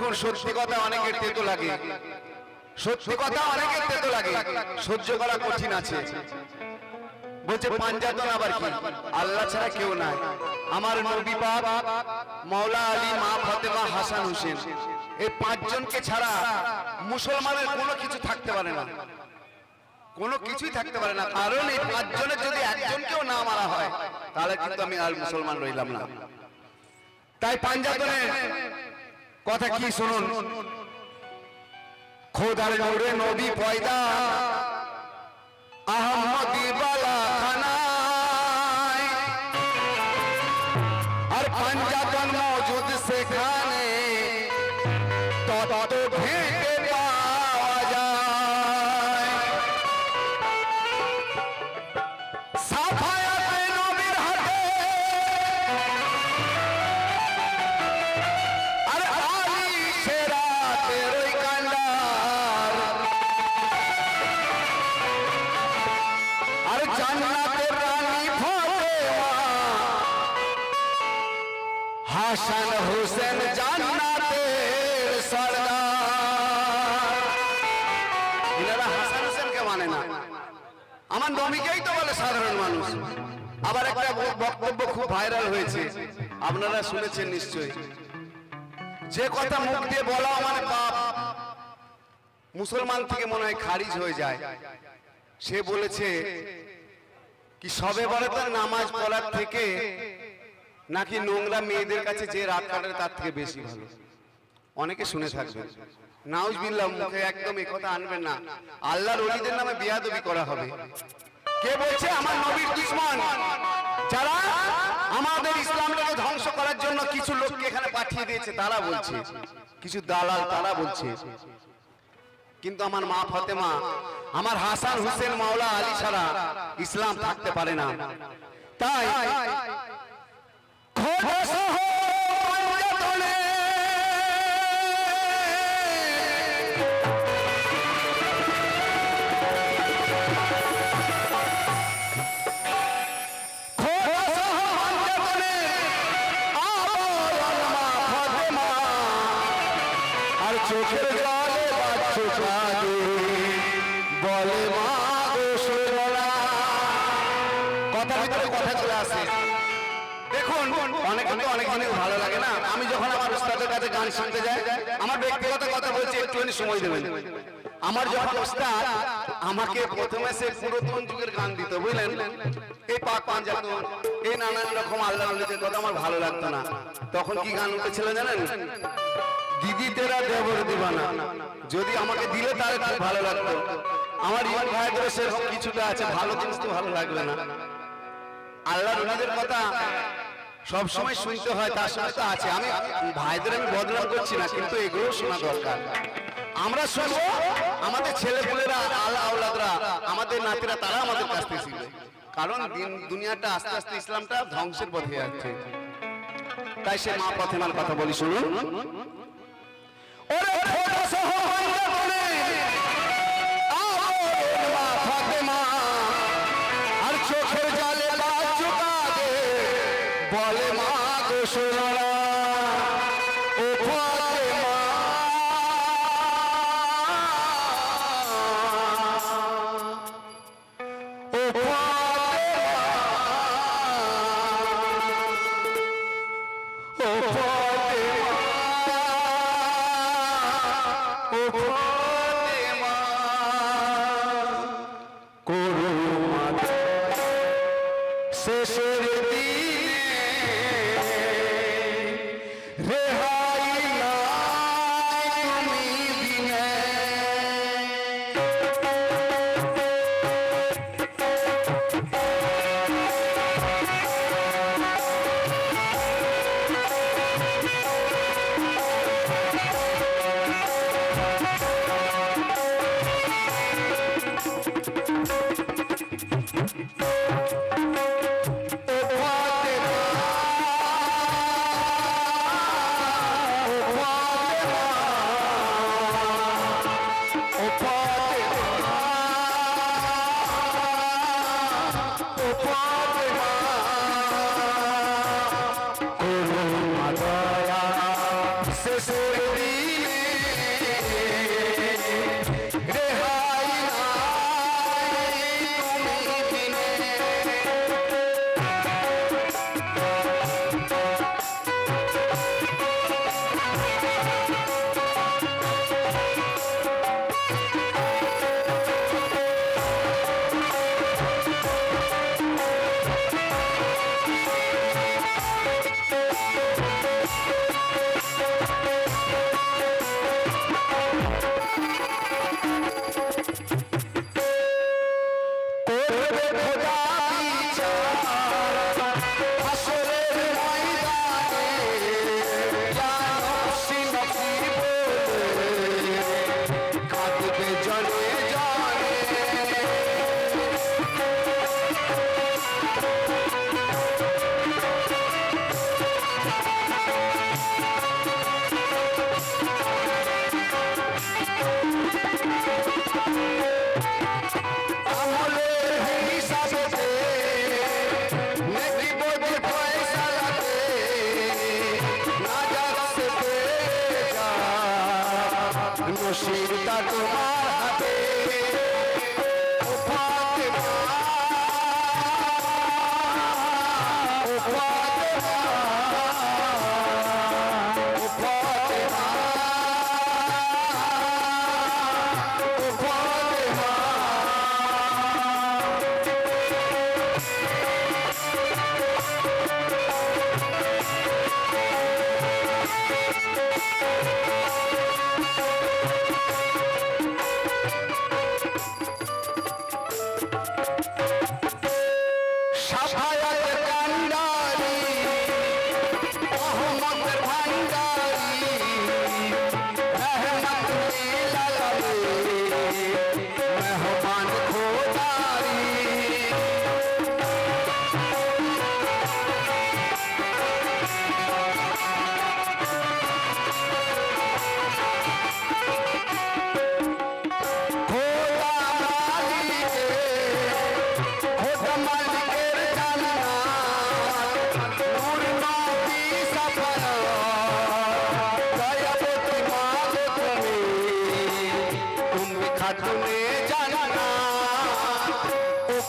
দেখুন, সত্যি কথা অনেকের তেতো লাগে। সত্যি কথা অনেকের তেতো লাগে। সহ্য করা কঠিন আছে। বলছে আবার কি? আল্লাহ ছাড়া কেউ নাই। আমার নবী মাওলা আলী মা হাসান হোসেন এই পাঁচজনকে ছাড়া মুসলমানের কোনো কিছু থাকতে পারে না। কোনো কিছুই থাকতে পারে না। কারণ এই পাঁচজনের যদি একজনকেও না মারা হয়, তাহলে কিন্তু আমি আর মুসলমান রইলাম না। তাই পাঞ্জাতনের কথা কি শুনুন? খোদার নূরে নবী পয়দা। আহমদি মানে আমার নবীকেই তো বলে সাধারণ মানুষ। আবার একটা বক্তব্য খুব ভাইরাল হয়েছে। আপনারা শুনেছেন নিশ্চয়ই। যে কথা মুখ দিয়ে বলা মানে পাপ। মুসলমান থেকে মনে হয় খারিজ হয়ে যায়। সে বলেছে কি সবে বরাতের নামাজ পড়ার থেকে নাকি নোংরা মেয়েদের কাছে যে রাত কাটায় তার থেকে বেশি ভালো। অনেকে শুনে থাকবেন নাউজ বিল্লাহ মুখে একদম এই কথা আনবেন না। আল্লাহর ওলিদের নামে বিয়াদবি করা হবে। কে বলছে আমার নবীর দুশ্মন? যারা আমাদের ইসলামটাকে ধ্বংস করার জন্য কিছু লোককে এখানে পাঠিয়ে দিয়েছে তারা বলছে। কিছু দালাল তারা বলছে। কিন্তু আমার মা ফাতেমা আমার হাসান হোসেন মাওলা আলী ছাড়া ইসলাম থাকতে পারে না। তাই অনেকে ভালো লাগে না? আমি যখন আমার উস্তাদের কাছে গান শুনতে যাই, আমার ব্যক্তিগত কথা বলছি, একটুখানি সময় দেবেন। আমার যখন উস্তাদ আমাকে প্রথমে সে পুরাতন যুগের গান দিত, বুঝলেন? এই পাক পাঞ্জাব এই নানান রকম আল্লাহ আল্লাহদের কথা আমার ভালো লাগতো না। তখন কি গান উঠেছিল জানেন? দিদি তেরা দেবর দিবানা। যদি আমাকে দিলে তাহলে খুব ভালো লাগতো। আমার ইমান ভাইদের সেরকম কিছুটা আছে, ভালো জিনিস তো ভালো লাগবে না। আল্লাহ রুলিদের কথা সব সময় শুনতে হয়, তার সাথে তো আছে। আমি ভাইদের আমি বদনাম করছি না, কিন্তু এগুলো শোনা দরকার। আমরা শুনব, আমাদের ছেলেপুলেরা, আল্লাহ আওলাদরা, আমাদের নাতিরা, তারা আমাদের কাছ থেকে শিখবে। কারণ দিন দুনিয়াটা আস্তে আস্তে ইসলামটা ধ্বংসের পথে যাচ্ছে। তাই সে মা পথেমার কথা বলি, শুনুন। বলে, মা গোসরা ও বলে, মা। ও বলে, মা। ও বলে, মা। ও বলে, মা। করুণা শেষের দিন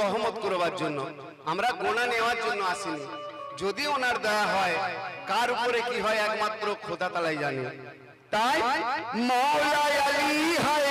রহমত করবার জন্য। আমরা গোনা নেওয়ার জন্য আসিনি। যদি ওনার দয়া হয়, কার উপরে কি হয় একমাত্র খোদা তালাই জানি। তাই মৌলায় আলী হায়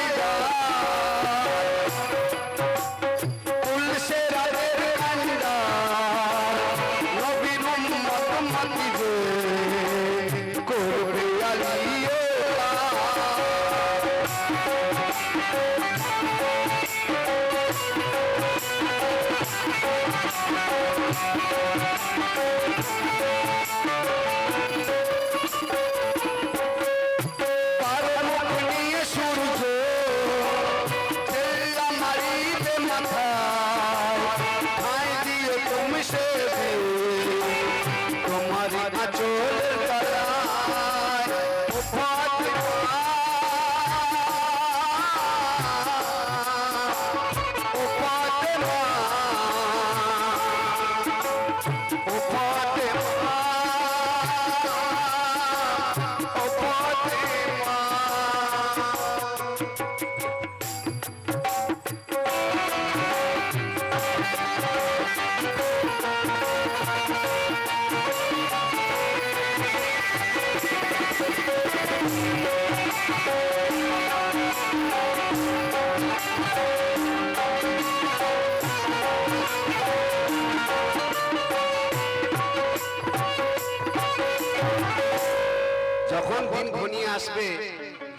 যখন দিন ঘনিয়ে আসবে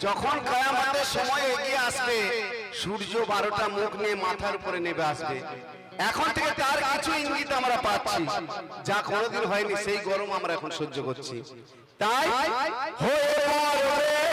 যখন কয়ামাতের সময় এগিয়ে আসবে সূর্য বারোটা মুখ নিয়ে মাথার উপরে নেবে আসবে। এখন থেকে তার কিছু ইঙ্গিত আমরা পাচ্ছি যা কোনোদিন হয়নি সেই গরম আমরা এখন সহ্য করছি। তাই হয়ে